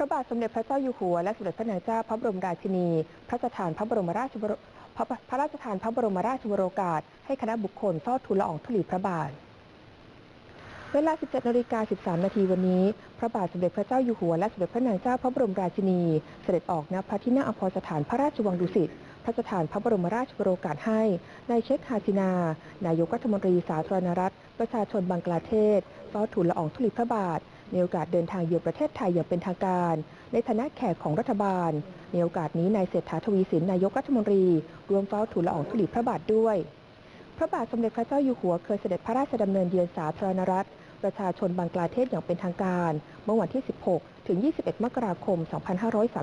ระบาทสมเด็จพระเจ้าอยู่หัวและสมเด็จพระนางเจ้าพระบรมราชินี พระราชทานพระบรมราชวโรพระพระราชทานพระบรมราชวโรกาส ให้คณะบุคคลเฝ้าทูลละอองธุลีพระบาท เวลา 17นาฬิกา13 นาทีวันนี้ พระบาทสมเด็จพระเจ้าอยู่หัวและสมเด็จพระนางเจ้าพระบรมราชินี เสด็จออกณพระที่นั่งอภรสถานพระราชวังดุสิตพระราชทานพระบรมราชวโรกาสให้นายเชคฮาซินา นายกรัฐมนตรีสาธารณรัฐ ประชาชนบังกลาเทศเฝ้าทูลละอองธุลีพระบาท ในโอกาสเดินทางเยือนประเทศไทยอย่างเป็นทางการ ในฐานะแขกของรัฐบาล ในโอกาสนี้นายเศรษฐาทวีสินนายกรัฐมนตรีรวมเฝ้าทูลละอองธุลีพระบาทด้วย พระบาทสมเด็จพระเจ้าอยู่หัวเคยเสด็จพระราชดำเนินเยือนสาธารณรัฐ ประชาชนบังกลาเทศอย่างเป็นทางการ เมื่อวันที่ 16 ถึง 21 มกราคม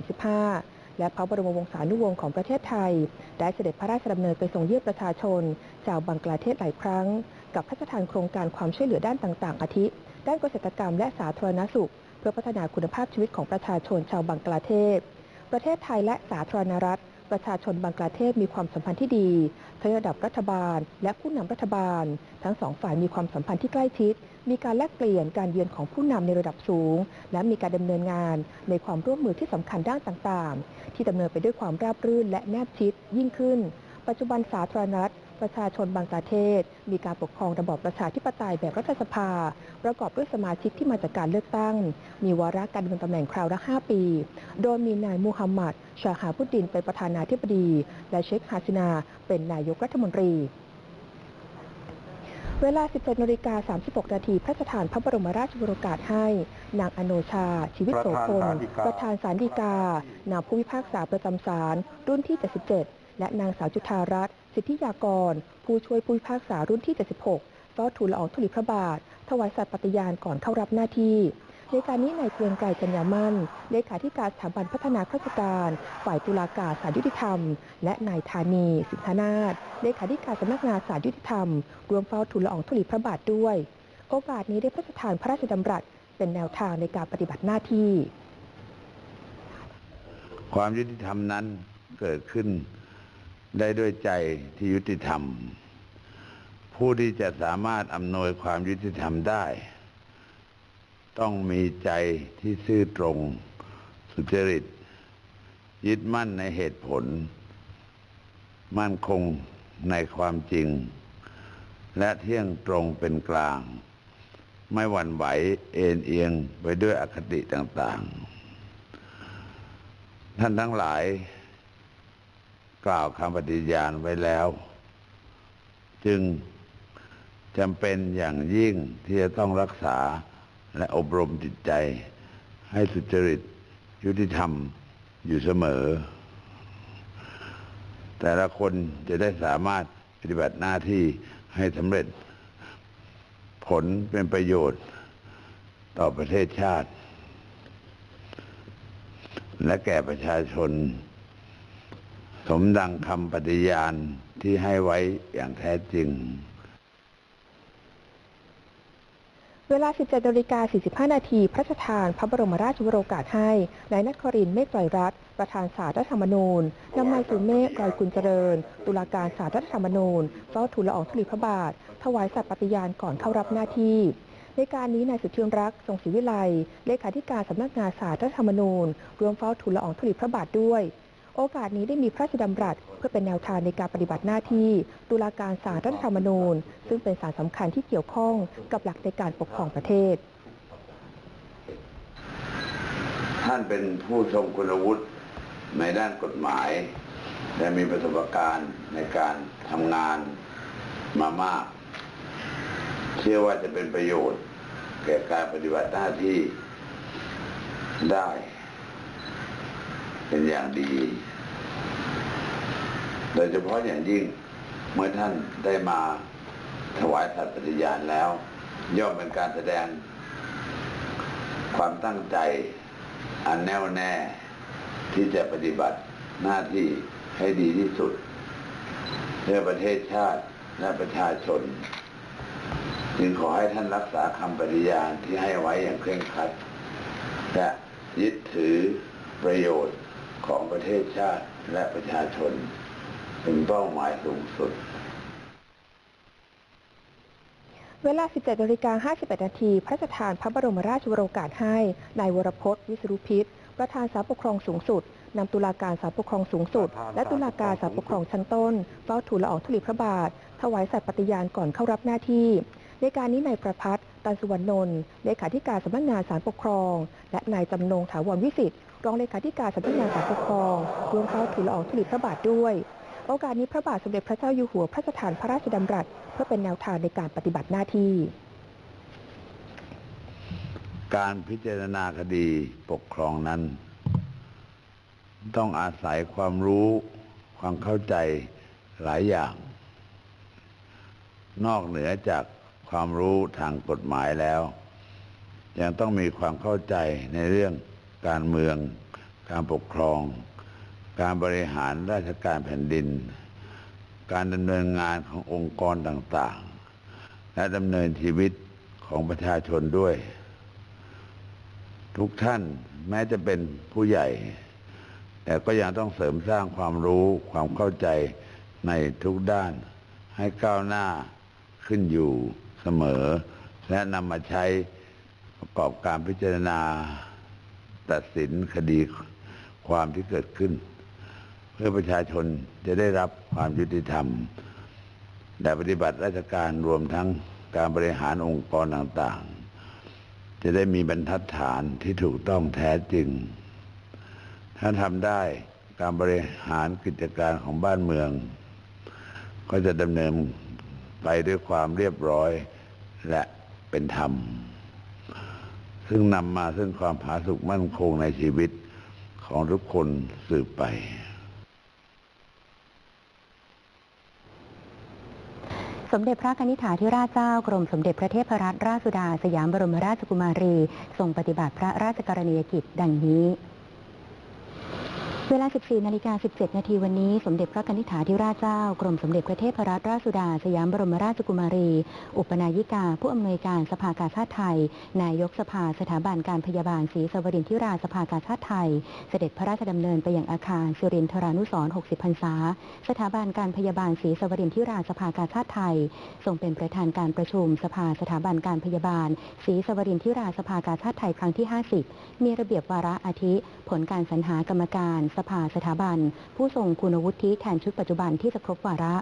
2535และพระบรมวงศานุวงศ์ของประเทศไทย ได้เสด็จพระราชดำเนินไปทรงเยี่ยมประชาชน ชาวบังกลาเทศหลายครั้ง กับพระราชทานโครงการความช่วยเหลือด้านต่าง ๆ อาทิ ด้านเกษตรกรรมและสาธารณสุข เพื่อพัฒนาคุณภาพชีวิตของประชาชนชาวบังกลาเทศ ประเทศไทยและสาธารณรัฐ ประชาชนบังกลาเทศมีความสัมพันธ์ที่ดีทั้งระดับรัฐบาล และผู้นำรัฐบาล ทั้งสองฝ่ายมีความสัมพันธ์ที่ใกล้ชิด มีการแลกเปลี่ยนการเยือนของผู้นำในระดับสูง และมีการดำเนินงานในความร่วมมือที่สำคัญด้านต่างๆ ที่ดำเนินไปด้วยความราบรื่นและแนบชิดยิ่งขึ้น ปัจจุบันสาธารณรัฐ ประชาชนบางประเทศ มีการปกครองระบอบประชาธิปไตยแบบรัฐสภา ประกอบด้วยสมาชิกที่มาจากการเลือกตั้ง มีวาระการดำรงตำแหน่งคราวละ 5 ปี โดยมีนายมูฮัมหมัด ชาฮาพุดดินเป็นประธานาธิบดี และเชคฮาซินา เป็นนายกรัฐมนตรีเวลา 17นาฬิกา36 นาที พระราชทานพระบรมราชวโรกาสให้ นางอโนชา ชีวิตโสพล ประธานศาลฎีกา นางผู้พิพากษาประจำศาล รุ่นที่ 77 และนางสาวจุธารัตน์ สิทธิยากร ผู้ช่วยผู้พิพากษารุ่นที่ 76เฝ้าทูลละอองธุลีพระบาท ถวายสัตย์ปฏิญาณก่อนเข้ารับหน้าที่ในการนี้นายเกรียงไกรจัญญามั่นเลขาธิการสถาบันพัฒนาข้าราชการ ฝ่ายตุลาการศาลยุติธรรม และนายธานีสินธนาถเลขาธิการสำนักงานศาลยุติธรรม รวมเฝ้าทูลละอองธุลีพระบาทด้วย โอกาสนี้ได้พระราชทานพระราชดำรัส เป็นแนวทางในการปฏิบัติหน้าที่ ความยุติธรรมนั้นเกิดขึ้น ได้ด้วยใจที่ยุติธรรม ผู้ที่จะสามารถอำนวยความยุติธรรมได้ ต้องมีใจที่ซื่อตรง สุจริต ยึดมั่นในเหตุผล มั่นคงในความจริง และเที่ยงตรงเป็นกลาง ไม่หวั่นไหวเอ็นเอียงไปด้วยอคติต่างๆ ท่านทั้งหลาย กล่าวคำปฏิญาณไว้แล้ว จึงจำเป็นอย่างยิ่งที่จะต้องรักษาและอบรมจิตใจ ให้สุจริตยุติธรรมอยู่เสมอ แต่ละคนจะได้สามารถปฏิบัติหน้าที่ให้สำเร็จ ผลเป็นประโยชน์ต่อประเทศชาติ และแก่ประชาชน สมดังคำปฏิญาณที่ให้ไว้อย่างแท้จริง เวลา 17นาฬิกา45 นาที พระราชทานพระบรมราชวโรกาสให้นายนครินเมฆไตรรัตน์ประธานศาลรัฐธรรมนูญนำนายสุเมฆรอยกุลเจริญ ตุลาการศาลรัฐธรรมนูญเฝ้าทูลละอองธุลีพระบาท ถวายสัตย์ปฏิญาณก่อนเข้ารับหน้าที่ในการนี้นายสุเทธิรักษ์ทรงศรีวิไลเลขาธิการสำนักงานศาลรัฐธรรมนูญรวมเฝ้าทูลละอองธุลีพระบาทด้วย โอกาสนี้ได้มีพระราชดำรัส เพื่อเป็นแนวทางในการปฏิบัติหน้าที่ตุลาการศาลรัฐธรรมนูญ ซึ่งเป็นศาลสำคัญที่เกี่ยวข้องกับหลักในการปกครองประเทศ ท่านเป็นผู้ทรงคุณวุฒิในด้านกฎหมาย และมีประสบการณ์ในการทำงานมามาก เชื่อว่าจะเป็นประโยชน์ แก่การปฏิบัติหน้าที่ได้ เป็นอย่างดี โดยเฉพาะอย่างยิ่งเมื่อท่านได้มาถวายสัตย์ปฏิญาณแล้ว ย่อมเป็นการแสดง ความตั้งใจอันแน่วแน่ที่จะปฏิบัติหน้าที่ให้ดีที่สุดเพื่อประเทศชาติและประชาชน จึงขอให้ท่านรักษาคำปฏิญาณที่ให้ไว้อย่างเคร่งครัด และยึดถือประโยชน์ของประเทศชาติและประชาชน เป็นเป้าหมายสูงสุด เวลา 17นาฬิกา51 นาที พระราชทานพระบรมราชวโรกาสให้นายวรพจน์ วิสรุพิษ ประธานศาลปกครองสูงสุดนำตุลาการศาลปกครองสูงสุด และตุลาการศาลปกครองชั้นต้นเฝ้าทูลละอองธุลีพระบาท ถวายสัตย์ปฏิญาณก่อนเข้ารับหน้าที่ ในการนี้นายประพัฒน์ตันสุวรรณนนท์เลขาธิการสำนักงานศาลปกครอง และนายจำนงถาวรวิสิทธิ์รองเลขาธิการสำนักงานศาลปกครองร่วมเฝ้าทูลละอองธุลีพระบาทด้วย โอกาสนี้พระบาทสมเด็จพระเจ้าอยู่หัวพระราชทานพระราชดำรัส เพื่อเป็นแนวทางในการปฏิบัติหน้าที่ การพิจารณาคดีปกครองนั้น ต้องอาศัยความรู้ความเข้าใจหลายอย่าง นอกเหนือจากความรู้ทางกฎหมายแล้ว ยังต้องมีความเข้าใจในเรื่องการเมืองการปกครอง การบริหารราชการแผ่นดิน การดำเนินงานขององค์กรต่างๆ และดำเนินชีวิตของประชาชนด้วย ทุกท่านแม้จะเป็นผู้ใหญ่ แต่ก็ยังต้องเสริมสร้างความรู้ความเข้าใจในทุกด้าน ให้ก้าวหน้าขึ้นอยู่เสมอ และนำมาใช้ประกอบการพิจารณาตัดสินคดีความที่เกิดขึ้น เพื่อประชาชนจะได้รับความยุติธรรมแต่ปฏิบัติราชการรวมทั้งการบริหารองค์กรต่างๆ จะได้มีบรรทัดฐานที่ถูกต้องแท้จริง ถ้าทำได้การบริหารกิจการของบ้านเมือง ก็จะดำเนินไปด้วยความเรียบร้อยและเป็นธรรม ซึ่งนำมาซึ่งความผาสุกมั่นคงในชีวิตของทุกคนสืบไป สมเด็จพระนิษฐาธิราชเจ้ากรมสมเด็จพระเทพรัตนราชสุดา สยามบรมราชกุมารีทรงปฏิบัติพระราชกรณียกิจดังนี้ เวลา 14 นาฬิกา 17 นาทีวันนี้ สมเด็จพระกนิษฐาธิราชเจ้า กรมสมเด็จพระเทพรัตนราชสุดา สยามบรมราชกุมารี อุปนายิกา ผู้อำนวยการสภากาชาติไทย นายกสภาสถาบันการพยาบาลศรีสวรินทิราสภากาชาติไทย เสด็จพระราชดำเนินไปยังอาคารสิรินทรานุสรณ์60 พรรษา สถาบันการพยาบาลศรีสวรินทิราสภากาชาติไทย ทรงเป็นประธานการประชุม สภาสถาบันการพยาบาลศรีสวรินทิราสภากาชาติไทยครั้งที่ 50 มีระเบียบวาระอาทิ ผลการสรรหากรรมการสภาสถาบัน ผู้ทรงคุณวุฒิแทนชุดปัจจุบันที่จะครบวาระ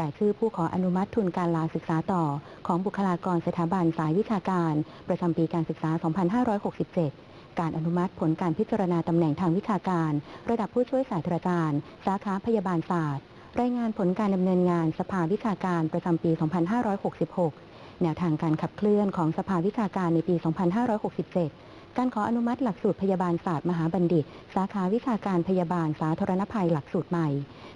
รายชื่อผู้ขออนุมัติทุนการลาศึกษาต่อ ของบุคลากรสถาบันสายวิชาการ ประจำปีการศึกษา 2567การอนุมัติผลการพิจารณาตำแหน่งทางวิชาการ ระดับผู้ช่วยศาสตราจารย์ สาขาพยาบาลศาสตร์ รายงานผลการดำเนินงานสภาวิชาการประจำปี 2566 แนวทางการขับเคลื่อนของสภาวิชาการในปี 2567 การขออนุมัติหลักสูตรพยาบาลศาสตร์มหาบัณฑิต สาขาวิชาการพยาบาลสาธารณภัยหลักสูตรใหม่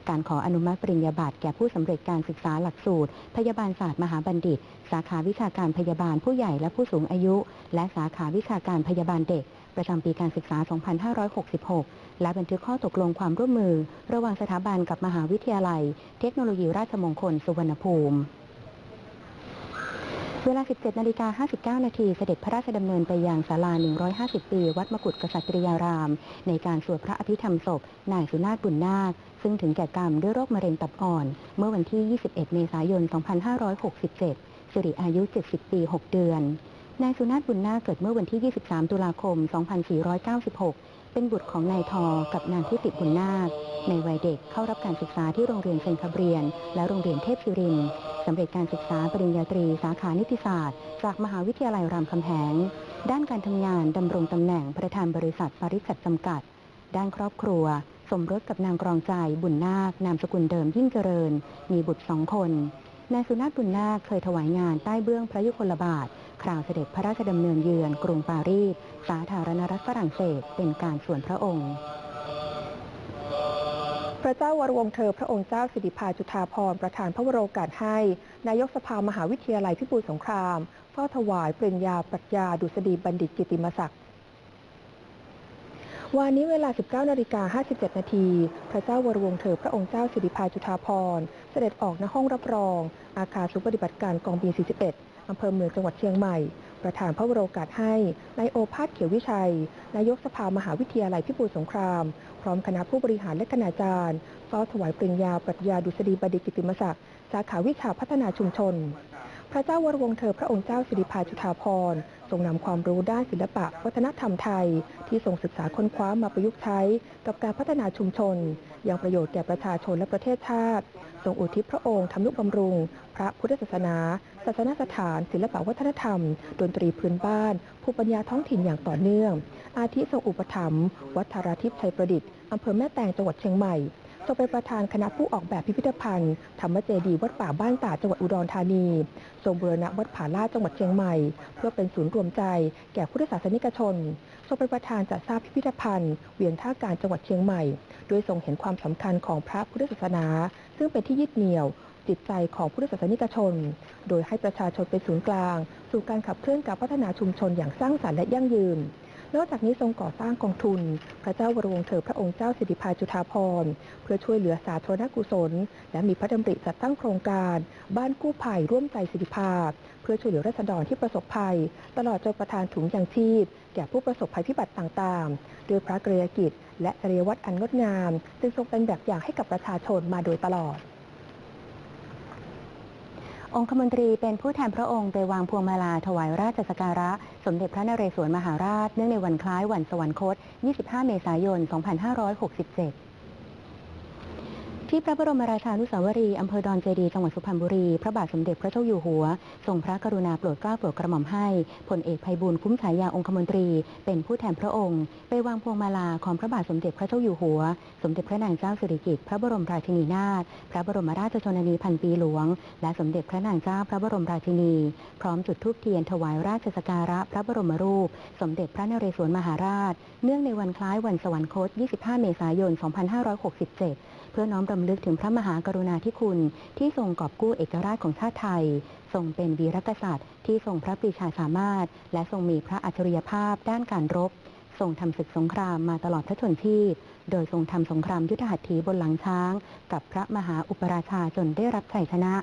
การขออนุมัติปริญญาบัตรแก่ผู้สำเร็จการศึกษาหลักสูตร พยาบาลศาสตร์มหาบัณฑิต สาขาวิชาการพยาบาลผู้ใหญ่และผู้สูงอายุ และสาขาวิชาการพยาบาลเด็ก ประจำปีการศึกษา 2566 และบันทึกข้อตกลงความร่วมมือ ระหว่างสถาบันกับมหาวิทยาลัย เทคโนโลยีราชมงคลสุวรรณภูมิ เวลา 17 นาฬิกา 59 นาทีเสด็จพระราชดำเนินไปยังศาลา 150 ปี วัดมกุฏกษัตริยาราม ในการสวดพระอภิธรรมศพ นายสุนาถบุญนาค ซึ่งถึงแก่กรรมด้วยโรคมะเร็งตับอ่อน เมื่อวันที่ 21 เมษายน 2567 สิริอายุ 70 ปี 6 เดือน นายสุนาถบุญนาคเกิดเมื่อวันที่ 23 ตุลาคม 2496 เป็นบุตรของนายทอ กับนางทิติบุญนาค ในวัยเด็กเข้ารับการศึกษาที่โรงเรียนเซนคาเบียน และโรงเรียนเทพศิรินทร์สำเร็จการศึกษาปริญญาตรีสาขานิติศาสตร์ จากมหาวิทยาลัยรามคำแหง ด้านการทำงานดำรงตำแหน่งประธานบริษัทปริษัทจำกัด ด้านครอบครัว สมรสกับนางกรองใจบุญนาคนามสกุลเดิมยิ่งเจริญ มีบุตรสองคนนายสุนาถบุญนาคเคยถวายงานใต้เบื้องพระยุคลบาท ราวเสด็จพระราชดำเนินเยือนกรุงปารีส สาธารณรัฐฝรั่งเศสเป็นการส่วนพระองค์ พระเจ้าวรวงศ์เธอพระองค์เจ้าสิริภาจุฑาภรณ์ประธานพระวโรกาสให้ นายกสภามหาวิทยาลัยพิบูลสงครามเฝ้าถวายปริญญาปรัชญาดุษฎีบัณฑิตกิติมศักดิ์วันนี้เวลา 19นาฬิกา57 นาที พระเจ้าวรวงศ์เธอพระองค์เจ้าสิริภาจุฑาภรณ์ เสด็จออกณห้องรับรอง อาคารศูนย์ปฏิบัติการกองบิน41 อำเภอเมืองจังหวัดเชียงใหม่ ประธานพระวโรกาสให้นายโอภาสเขียววิชัย นายกสภามหาวิทยาลัยพิบูลสงคราม พร้อมคณะผู้บริหารและคณาจารย์เฝ้าถวายปริญญาปรัชญาดุษฎีบัณฑิตกิติมศักดิ์สาขาวิชาพัฒนาชุมชน พระเจ้าวรวงศ์เธอพระองค์เจ้าสิริภาจุฑาภรณ์ทรงนำความรู้ด้านศิลปะวัฒนธรรมไทย ที่ทรงศึกษาค้นคว้ามาประยุกต์ใช้กับการพัฒนาชุมชน ยังประโยชน์แก่ประชาชนและประเทศชาติ ทรงอุทิศพระองค์ทำนุบำรุง พระพุทธศาสนา ศาสนสถาน ศิลปวัฒนธรรม ดนตรีพื้นบ้าน ภูมิปัญญาท้องถิ่นอย่างต่อเนื่อง อาทิทรงอุปถัมภ์วัฒราทิพย์ชัยประดิษฐ์อำเภอแม่แตงจังหวัดเชียงใหม่ ทรงเป็นประธานคณะผู้ออกแบบพิพิธภัณฑ์ธรรมเจดีวัดป่าบ้านตาจังหวัดอุดรธานี ทรงบูรณะวัดผาลาดจังหวัดเชียงใหม่ เพื่อเป็นศูนย์รวมใจ แก่พุทธศาสนิกชน ทรงเป็นประธานจัดสร้างพิพิธภัณฑ์เวียนท่าการจังหวัดเชียงใหม่ โดยทรงเห็นความสำคัญของพระพุทธศาสนา ซึ่งเป็นที่ยึดเหนี่ยวจิตใจของพุทธศาสนิกชน โดยให้ประชาชนเป็นศูนย์กลาง สู่การขับเคลื่อนการพัฒนาชุมชนอย่างสร้างสรรค์และยั่งยืน นอกจากนี้ทรงก่อสร้างกองทุน พระเจ้าวรวงศ์เธอพระองค์เจ้าสิริภาจุฑาภรเพื่อช่วยเหลือสาธารณกุศล และมีพระดำริจัดตั้งโครงการ บ้านกู้ภัยร่วมใจสิริภาพ เพื่อช่วยเหลือราษฎรที่ประสบภัย ตลอดจนประทานถุงยางชีพ แก่ผู้ประสบภัยพิบัติต่างๆ โดยพระกรยกิจ และจริยวัตรอันงดงาม ซึ่งทรงเป็นแบบอย่างให้กับประชาชนมาโดยตลอด องคมนตรีเป็นผู้แทนพระองค์ไปวางพวงมาลาถวายราชสกการะ สมเด็จพระนเรศวรมหาราช เนื่องในวันคล้ายวันสวรรคต 25 เมษายน 2567 ที่พระบรมราชานุสาวรีย์อำเภอดอนเจดีจังหวัดสุพรรณบุรี พระบาทสมเด็จพระเจ้าอยู่หัว ทรงพระกรุณาโปรดเกล้าโปรดกระหม่อมให้พลเอกภัยบูลย์คุ้มฉายาองคมนตรี เป็นผู้แทนพระองค์ ไปวางพวงมาลาของพระบาทสมเด็จพระเจ้าอยู่หัว สมเด็จพระนางเจ้าสิริกิติ์พระบรมราชินีนาถพระบรมราชชนนีพันปีหลวง และสมเด็จพระนางเจ้าพระบรมราชินี พร้อมจุดธูปเทียนถวายราชสักการะพระบรมรูป สมเด็จพระนเรศวรมหาราช เนื่องในวันคล้ายวันสวรรคต 25 เมษายน 2567 พื่อน้อมรำลึกถึงพระมหากรุณาธิคุณ ที่ทรงกอบกู้เอกราชของชาติไทย ทรงเป็นวีรกษัตริย์ ที่ทรงพระปรีชาสามารถ และทรงมีพระอัจฉริยภาพด้านการรบทรงทำศึกสงครามมาตลอดพระชนชีพ โดยทรงทำสงครามยุทธหัตถีบนหลังช้าง กับพระมหาอุปราชาจนได้รับชัยชนะ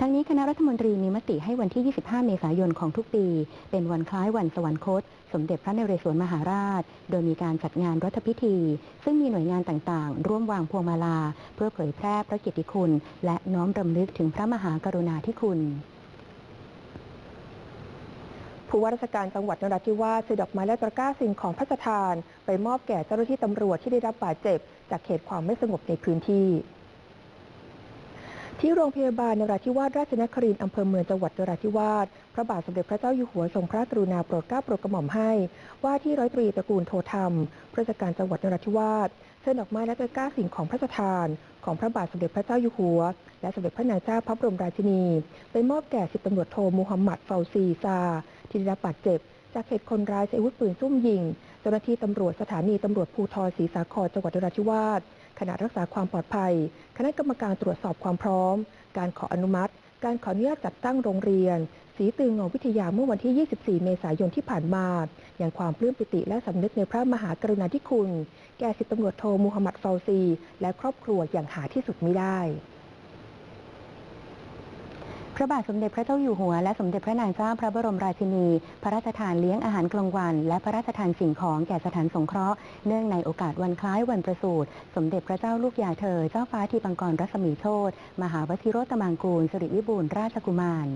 ทั้งนี้คณะรัฐมนตรีมีมติให้วันที่ 25 เมษายนของทุกปี เป็นวันคล้ายวันสวรรคต สมเด็จพระนเรศวรมหาราช โดยมีการจัดงานรัฐพิธี ซึ่งมีหน่วยงานต่างๆ ร่วมวางพวงมาลา เพื่อเผยแพร่พระกียรติคุณ และน้อมรำลึกถึงพระมหากรุณาธิคุณผู้ว่าราชการจังหวัดนราธิวาสซื้อดอกไม้และตะกร้าสิ่งของพระราชทาน ไปมอบแก่เจ้าหน้าที่ตำรวจที่ได้รับบาดเจ็บ จากเหตุความไม่สงบในพื้นที่ ที่โรงพยาบาลนราธิวาสราชนครินทร์อำเภอเมืองจังหวัดนราธิวาส พระบาทสมเด็จพระเจ้าอยู่หัวทรงพระกรุณาโปรดเกล้าโปรดกระหม่อมให้ ว่าที่ร้อยตรีตระกูลโทธรรมราชการจังหวัดนราธิวาสเชิญดอกไม้และตะกร้าสิ่งของพระราชทาน ของพระบาทสมเด็จพระเจ้าอยู่หัว และสมเด็จพระนางเจ้าพระบรมราชินีไปมอบแก่สิบตำรวจโทมูฮัมหมัดเฟาซีซา ที่ได้รับบาดเจ็บ จากเหตุคนร้ายใช้อาวุธปืนซุ่มยิง เจ้าหน้าที่ตำรวจสถานีตำรวจภูธรศรีสาครจังหวัดนราธิวาส ขณะรักษาความปลอดภัย คณะกรรมการตรวจสอบความพร้อม การขออนุมัติ การขออนุญาตจัดตั้งโรงเรียน สีตืองอวิทยาเมื่อวันที่ 24 เมษายนที่ผ่านมา อย่างความปลื้มปิติและสำนึกในพระมหากรุณาธิคุณ แก่สิบตำรวจโทมูฮัมหมัดฟาซี และครอบครัวอย่างหาที่สุดมิได้ พระบาทสมเด็จพระเจ้าอยู่หัวและสมเด็จพระนางเจ้าพระบรมราชินี พระราชทานเลี้ยงอาหารกลางวัน และพระราชทานสิ่งของแก่สถานสงเคราะห์เนื่องในโอกาสวันคล้ายวันประสูติสมเด็จพระเจ้าลูกยาเธอ เจ้าฟ้าทีปังกรรัศมีโชตมหาวชิโรตมังกูลสิริวิบูลราชกุมาร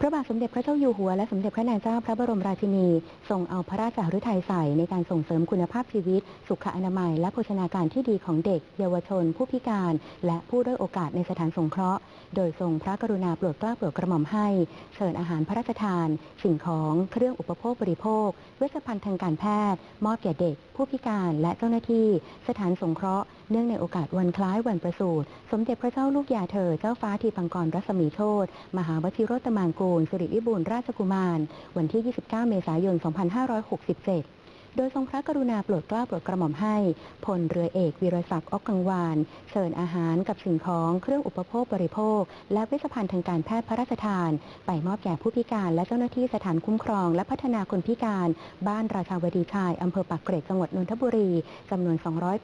พระบาทสมเด็จพระเจ้าอยู่หัวและสมเด็จพระนางเจ้าพระบรมราชินีทรงเอาพระราชหฤทัยใส่ในการส่งเสริมคุณภาพชีวิต สุขอนามัย และโภชนาการที่ดีของเด็ก เยาวชน ผู้พิการ และผู้ด้อยโอกาสในสถานสงเคราะห์ โดยทรงพระกรุณาโปรดเกล้าโปรดกระหม่อมให้ เชิญอาหารพระราชทาน สิ่งของเครื่องอุปโภคบริโภค เวชภัณฑ์ทางการแพทย์ มอบแก่เด็ก ผู้พิการและเจ้าหน้าที่ สถานสงเคราะห์ เนื่องในโอกาสวันคล้ายวันประสูติสมเด็จพระเจ้าลูกยาเธอเจ้าฟ้าทีปังกรรัศมีโชตมหาวชิโรตมังกูลสิริวิบูลราชกุมาร วันที่ 29 เมษายน 2567 โดยทรงพระกรุณาโปรดเกล้าโปรดกระหม่อมให้พลเรือเอกวีรศักดิ์อกกังวานเชิญอาหารกับสิ่งของเครื่องอุปโภคบริโภค และเวชภัณฑ์ทางการแพทย์พระราชทาน ไปมอบแก่ผู้พิการและเจ้าหน้าที่สถานคุ้มครอง และพัฒนาคนพิการ บ้านราชาวดีชายอำเภอปากเกร็ดจังหวัดนนทบุรีจำนวน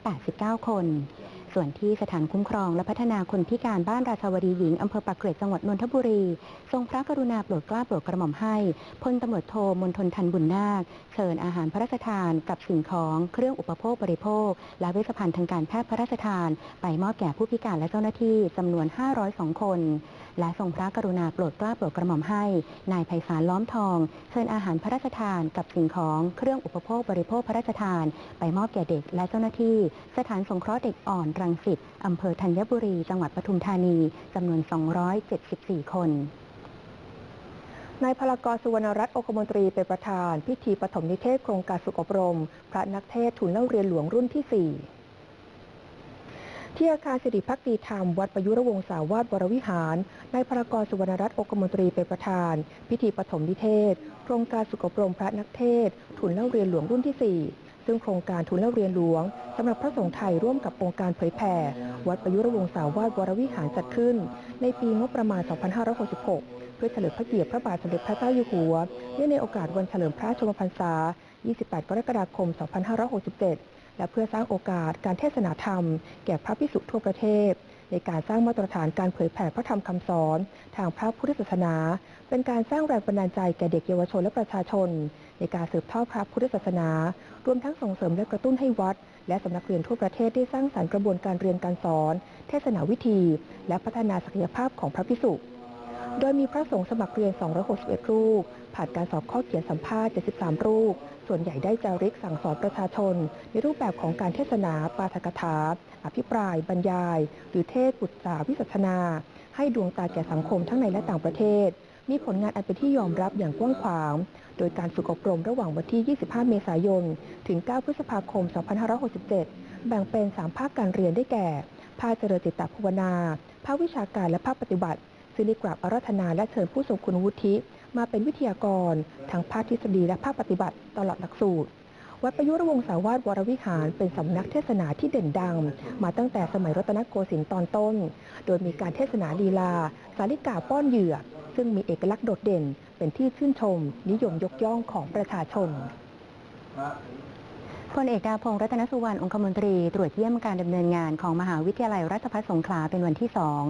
289 คน ส่วนที่สถานคุ้มครองและพัฒนาคนพิการบ้านราชาวดีหญิงอำเภอปากเกร็ดจังหวัดนนทบุรี ทรงพระกรุณาโปรดเกล้าโปรดกระหม่อมให้พลตำรวจโทมนทนทันบุญนาค เชิญอาหารพระราชทานกับสิ่งของเครื่องอุปโภคบริโภค และเวชภัณฑ์ทางการแพทย์พระราชทาน ไปมอบแก่ผู้พิการและเจ้าหน้าที่จำนวน 502 คน และทรงพระกรุณาโปรดเกล้าโปรดกระหม่อมให้ นายไพศาลล้อมทอง เชิญอาหารพระราชทานกับสิ่งของเครื่องอุปโภคบริโภคพระราชทาน ไปมอบแก่เด็กและเจ้าหน้าที่ สถานสงเคราะห์เด็กอ่อนรังสิตอำเภอธัญบุรี จังหวัดปทุมธานีจำนวน 274 คนนายพลากรสุวรรณรัตน์องคมนตรีเป็นประธาน พิธีปฐมนิเทศโครงการฝึกอบรม พระนักเทศทุนเล่าเรียนหลวงรุ่นที่ 4 ที่อาคารสิริพักดีธรรมวัดประยุรวงศาวาสวรวิหารนายพลากรสุวรรณรัตน์องคมนตรีเป็นประธาน พิธีปฐมนิเทศ โครงการฝึกอบรมพระนักเทศทุนเล่าเรียนหลวงรุ่นที่ 4 ซึ่งโครงการทุนเล่าเรียนหลวงสำหรับพระสงฆ์ไทยร่วมกับองค์การเผยแผ่ วัดประยุรวงศาวาสวรวิหารจัดขึ้น ในปีงบประมาณ 2566 เพื่อเฉลิมพระเกียรติพระบาทสมเด็จพระเจ้าอยู่หัวเนื่องในโอกาสวันเฉลิมพระชนมพรรษา 28 กรกฎาคม 2567 และเพื่อสร้างโอกาสการเทศนาธรรม แก่พระภิกษุทั่วประเทศ ในการสร้างมาตรฐานการเผยแผ่พระธรรมคำสอน ทางพระพุทธศาสนา เป็นการสร้างแรงบันดาลใจแก่เด็กเยาวชนและประชาชน ในการสืบทอดพระพุทธศาสนา รวมทั้งส่งเสริมและกระตุ้นให้วัด และสำนักเรียนทั่วประเทศได้สร้างสรรค์กระบวนการเรียนการสอน เทศนาวิธี และพัฒนาศักยภาพของพระภิกษุโดยมีพระสงฆ์สมัครเรียน 261 รูป ผ่านการสอบข้อเขียนสัมภาษณ์ 73 รูป ส่วนใหญ่ได้จาริกสั่งสอนประชาชน ในรูปแบบของการเทศนาปาฐกถา อภิปราย บรรยาย หรือเทศปุตสาวิสัชนา ให้ดวงตาแก่สังคมทั้งในและต่างประเทศ มีผลงานอันเป็นที่ยอมรับอย่างกว้างขวาง โดยการฝึกอบรมระหว่างวันที่ 25 เมษายน ถึง 9 พฤษภาคม 2567 แบ่งเป็น 3 ภาคการเรียนได้แก่ ภาคเจริญจิตตภาวนา ภาควิชาการและภาคปฏิบัติซึ่งได้กราบอาราธนาและเชิญผู้ทรงคุณวุฒิ มาเป็นวิทยากรทั้งภาคทฤษฎีและภาคปฏิบัติตลอดหลักสูตร วัดประยุรวงศาวาสวรวิหารเป็นสำนักเทศนาที่เด่นดัง มาตั้งแต่สมัยรัตนโกสินทร์ตอนต้น โดยมีการเทศนาลีลา สาลิกาป้อนเหยื่อ ซึ่งมีเอกลักษณ์โดดเด่น เป็นที่ชื่นชม นิยมยกย่องของประชาชนพลเอกดาพงศ์รัตนสุวรรณองคมนตรี ตรวจเยี่ยมการดำเนินงานของมหาวิทยาลัยราชภัฏสงขลาเป็นวันที่สอง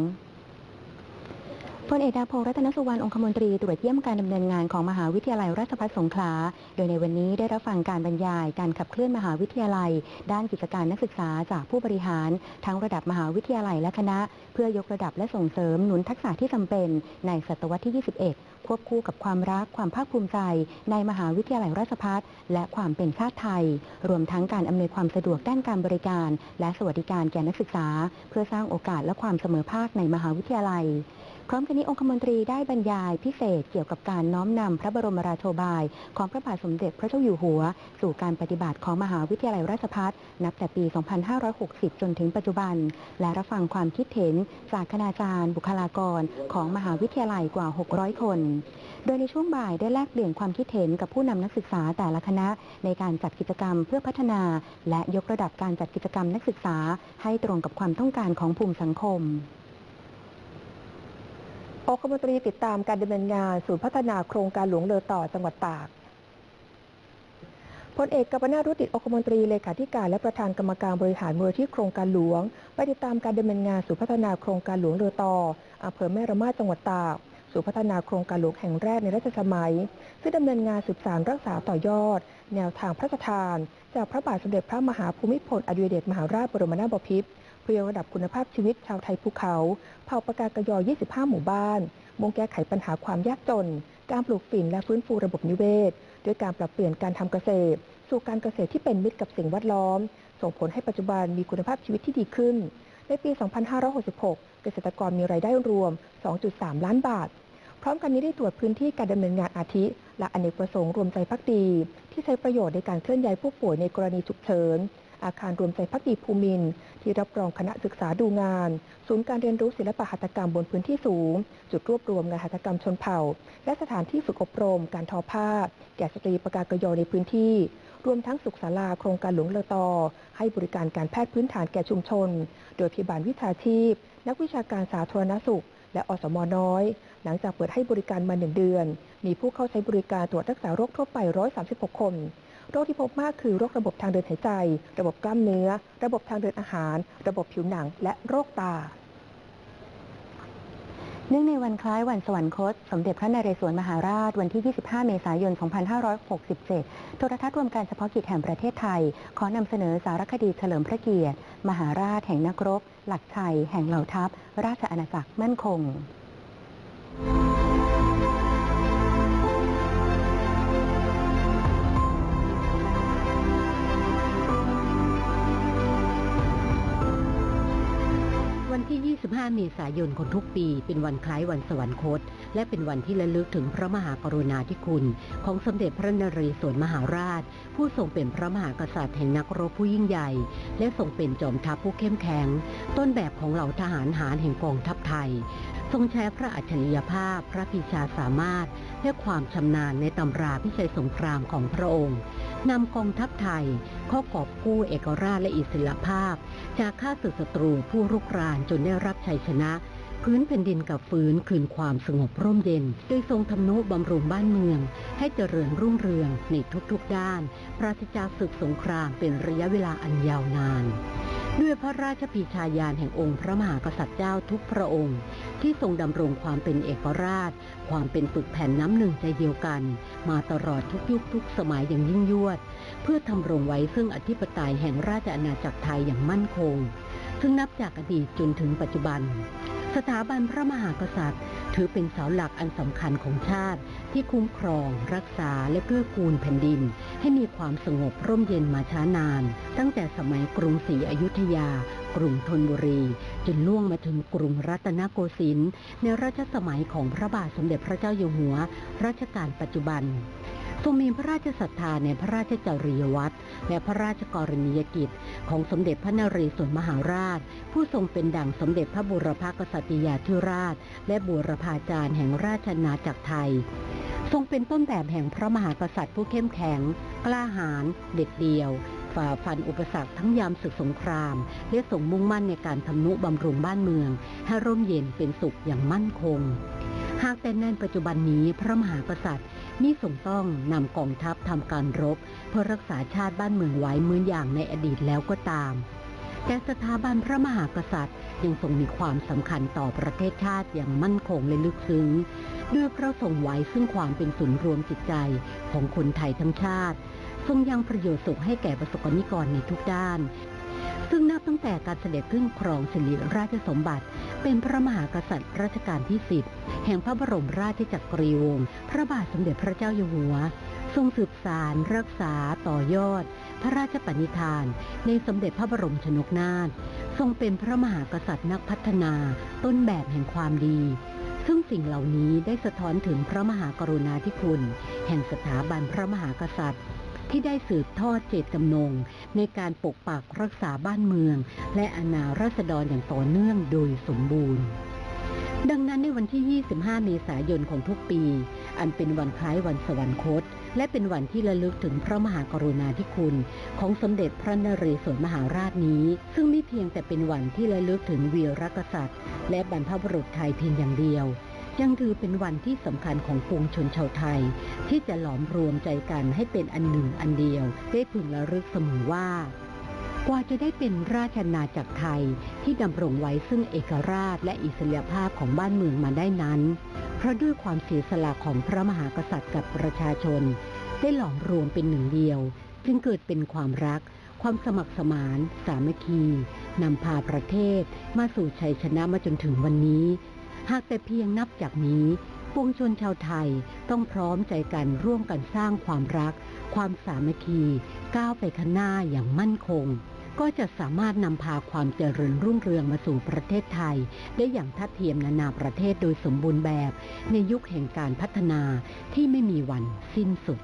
พลเอกดาพงศ์รัตนสุวรรณองคมนตรีตรวจเยี่ยมการดำเนินงานของมหาวิทยาลัยราชภัฏสงขลา โดยในวันนี้ได้รับฟังการบรรยายการขับเคลื่อนมหาวิทยาลัย ด้านกิจการนักศึกษาจากผู้บริหาร ทั้งระดับมหาวิทยาลัยและคณะ เพื่อยกระดับและส่งเสริมหนุนทักษะที่จำเป็นในศตวรรษที่ 21 ควบคู่กับความรักความภาคภูมิใจ ในมหาวิทยาลัยราชภัฏและความเป็นชาติไทย รวมทั้งการอำนวยความสะดวกด้านการบริการ และสวัสดิการแก่นักศึกษา เพื่อสร้างโอกาสและความเสมอภาคในมหาวิทยาลัย ร้อมกันนี้องคมนตรีได้บรรยายพิเศษเกี่ยวกับการน้อมนำพระบรมราโชบาย ของพระบาทสมเด็จพระเจ้าอยู่หัว สู่การปฏิบัติของมหาวิทยาลัยราชภัฏนับแต่ปี 2560 จนถึงปัจจุบัน และรับฟังความคิดเห็นจากคณาจารย์ บุคลากร ของมหาวิทยาลัยกว่า 600 คน โดยในช่วงบ่ายได้แลกเปลี่ยนความคิดเห็นกับผู้นำนักศึกษาแต่ละคณะ ในการจัดกิจกรรมเพื่อพัฒนา และยกระดับการจัดกิจกรรมนักศึกษา ให้ตรงกับความต้องการของภูมิสังคม องคมนตรีติดตามการดำเนินงานศูนย์พัฒนาโครงการหลวงเลอต่อจังหวัดตากพลเอกกัปนารุติองคมนตรีเลขาธิการและประธานกรรมการบริหารมูลที่โครงการหลวง ไปติดตามการดำเนินงานศูนย์พัฒนาโครงการหลวงเลอต่ออำเภอแม่ระมาจังหวัดตากศูนย์พัฒนาโครงการหลวงแห่งแรกในรัชสมัย ซึ่งดำเนินงานสืบสานรักษาต่อยอด แนวทางพระราชทาน จากพระบาทสมเด็จพระมหาภูมิพลอดุลยเดชมหาราชบรมนาถบพิตร เพื่อยกระดับคุณภาพชีวิตชาวไทยภูเขา เผ่าปากากยอ 25 หมู่บ้าน มุ่งแก้ไขปัญหาความยากจน การปลูกฝิ่นและฟื้นฟูระบบนิเวศ ด้วยการปรับเปลี่ยนการทำเกษตร สู่การเกษตรที่เป็นมิตรกับสิ่งแวดล้อม ส่งผลให้ปัจจุบันมีคุณภาพชีวิตที่ดีขึ้น ในปี 2566 เกษตรกรมีรายได้รวม 2.3 ล้านบาท พร้อมกันนี้ได้ตรวจพื้นที่การดำเนินงานอาทิ และอเนกประสงค์รวมใจพักดี ที่ใช้ประโยชน์ในการเคลื่อนย้ายผู้ป่วยในกรณีฉุกเฉิน อาคารรวมใจพักดีภูมิน ที่รับรองคณะศึกษาดูงาน ศูนย์การเรียนรู้ศิลปหัตถกรรมบนพื้นที่สูง จุดรวบรวมงานหัตถกรรมชนเผ่า และสถานที่ฝึกอบรม การทอผ้า แก่สตรีประกากยอในพื้นที่ รวมทั้งสุขศาลาโครงการหลวงเลอตอ ให้บริการการแพทย์พื้นฐานแก่ชุมชน โดยพยาบาลวิชาชีพ นักวิชาการสาธารณสุข และอสมน้อย หลังจากเปิดให้บริการมาหนึ่งเดือน มีผู้เข้าใช้บริการตรวจรักษาโรคทั่วไป 136 คน โรคที่พบมากคือโรคระบบทางเดินหายใจ ระบบกล้ามเนื้อ ระบบทางเดินอาหาร ระบบผิวหนัง และโรคตาเนื่องในวันคล้ายวันสวรรคต สมเด็จพระนเรศวรมหาราชวันที่ 25 เมษายน 2567 โทรทัศน์รวมการเฉพาะกิจแห่งประเทศไทย ขอนำเสนอสารคดีเฉลิมพระเกียรติ มหาราชแห่งนักรบ หลักชัย แห่งเหล่าทัพ ราชอาณาจักรมั่นคง 25 เมษายนของทุกปี เป็นวันคล้ายวันสวรรคต และเป็นวันที่ระลึกถึงพระมหากรุณาธิคุณ ของสมเด็จพระนเรศวรมหาราช ผู้ทรงเป็นพระมหากษัตริย์แห่งนักรบผู้ยิ่งใหญ่ และทรงเป็นจอมทัพผู้เข้มแข็ง ต้นแบบของเหล่าทหารหารแห่งกองทัพไทย ทรงใช้พระอัจฉริยภาพพระปีชาสามารถและความชำนาญในตำราพิชัยสงครามของพระองค์นำกองทัพไทยเข้ากอบกู้เอกราชและอิสระภาพ จากข้าศึกศัตรูผู้รุกรานจนได้รับชัยชนะ พื้นแผ่นดินกับฟื้นคืนความสงบร่มเย็น โดยทรงทำนุบำรุงบ้านเมือง ให้เจริญรุ่งเรืองในทุกๆด้าน ปราศจากศึกสงครามเป็นระยะเวลาอันยาวนาน ด้วยพระราชพีชาญาณแห่งองค์พระมหากษัตริย์เจ้าทุกพระองค์ ที่ทรงดำรงความเป็นเอกราช ความเป็นปึกแผ่นน้ำหนึ่งใจเดียวกัน มาตลอดทุกยุคทุกสมัยอย่างยิ่งยวด เพื่อทำรงไว้ซึ่งอธิปไตยแห่งราชอาณาจักรไทยอย่างมั่นคง ซึ่งนับจากอดีตจนถึงปัจจุบัน สถาบันพระมหากษัตริย์ ถือเป็นเสาหลักอันสำคัญของชาติ ที่คุ้มครอง รักษาและเกื้อกูลแผ่นดิน ให้มีความสงบร่มเย็นมาช้านาน ตั้งแต่สมัยกรุงศรีอยุธยา กรุงธนบุรี จนล่วงมาถึงกรุงรัตนโกสินทร์ในรัชสมัยของพระบาทสมเด็จพระเจ้าอยู่หัว รัชกาลปัจจุบัน ทรงมีพระราชศรัทธาในพระราชจริยวัตรและพระราชกรณียกิจ ของสมเด็จพระนเรศวรมหาราช ผู้ทรงเป็นดั่งสมเด็จพระบุรพกษัตริยาธิราช และบูรพาจารย์แห่งราชอาณาจักรไทย ทรงเป็นต้นแบบแห่งพระมหากษัตริย์ผู้เข้มแข็ง กล้าหาญเด็ดเดี่ยวฝ่าฟันอุปสรรคทั้งยามศึกสงคราม และทรงมุ่งมั่นในการทำนุบำรุงบ้านเมือง ให้ร่มเย็นเป็นสุขอย่างมั่นคง หากแต่ในปัจจุบันนี้พระมหากษัตริย์มิทรงต้องนำกองทัพทำการรบ เพื่อรักษาชาติบ้านเมืองไว้เหมือนอย่างในอดีตแล้วก็ตาม แต่สถาบันพระมหากษัตริย์ยังทรงมีความสำคัญต่อประเทศชาติอย่างมั่นคงและลึกซึ้งด้วยพระทรงไว้ซึ่งความเป็นศูนย์รวมจิตใจของคนไทยทั้งชาติ ทรงยังประโยชน์สุขให้แก่ประสบกนิกรในทุกด้าน ซึ่งนับตั้งแต่การเสด็จขึ้นครองสิริราชสมบัติ เป็นพระมหากษัตริย์รัชกาลที่สิบแห่งพระบรมราชจักรีวงศ์พระบาทสมเด็จพระเจ้าอยู่หัว ทรงสืบสาร รักษา ต่อยอด พระราชปณิธาน ในสมเด็จพระบรมชนกนาถทรงเป็นพระมหากษัตริย์นักพัฒนา ต้นแบบแห่งความดี ซึ่งสิ่งเหล่านี้ได้สะท้อนถึงพระมหากรุณาธิคุณ แห่งสถาบันพระมหากษัตริย์ ที่ได้สืบทอดเจตจำนง ในการปกปักรักษาบ้านเมือง และอาณาราษฎรอย่างต่อเนื่องโดยสมบูรณ์ ดังนั้นในวันที่ 25 เมษายนของทุกปี อันเป็นวันคล้ายวันสวรรคต และเป็นวันที่ระลึกถึงพระมหากรุณาธิคุณ ของสมเด็จพระนเรศวรมหาราชนี้ ซึ่งไม่เพียงแต่เป็นวันที่ระลึกถึงวีรกษัตริย์ และบรรพบุรุษไทยเพียงอย่างเดียว ยังถือเป็นวันที่สำคัญของปวงชนชาวไทย ที่จะหลอมรวมใจกันให้เป็นอันหนึ่งอันเดียว ได้พึงระลึกเสมอว่า กว่าจะได้เป็นราชอาณาจักรไทยที่ดำรงไว้ซึ่งเอกราชและอิสระภาพของบ้านเมืองมาได้นั้น เพราะด้วยความเสียสละของพระมหากษัตริย์กับประชาชน ได้หลอมรวมเป็นหนึ่งเดียว จึงเกิดเป็นความรัก ความสมัครสมาน สามัคคีนำพาประเทศมาสู่ชัยชนะมาจนถึงวันนี้ หากแต่เพียงนับจากนี้ปวงชนชาวไทยต้องพร้อมใจกันร่วมกันสร้างความรัก ความสามัคคี ก้าวไปข้างหน้าอย่างมั่นคง ก็จะสามารถนำพาความเจริญรุ่งเรืองมาสู่ประเทศไทย ได้อย่างทัดเทียมนานาประเทศโดยสมบูรณ์แบบ ในยุคแห่งการพัฒนาที่ไม่มีวันสิ้นสุด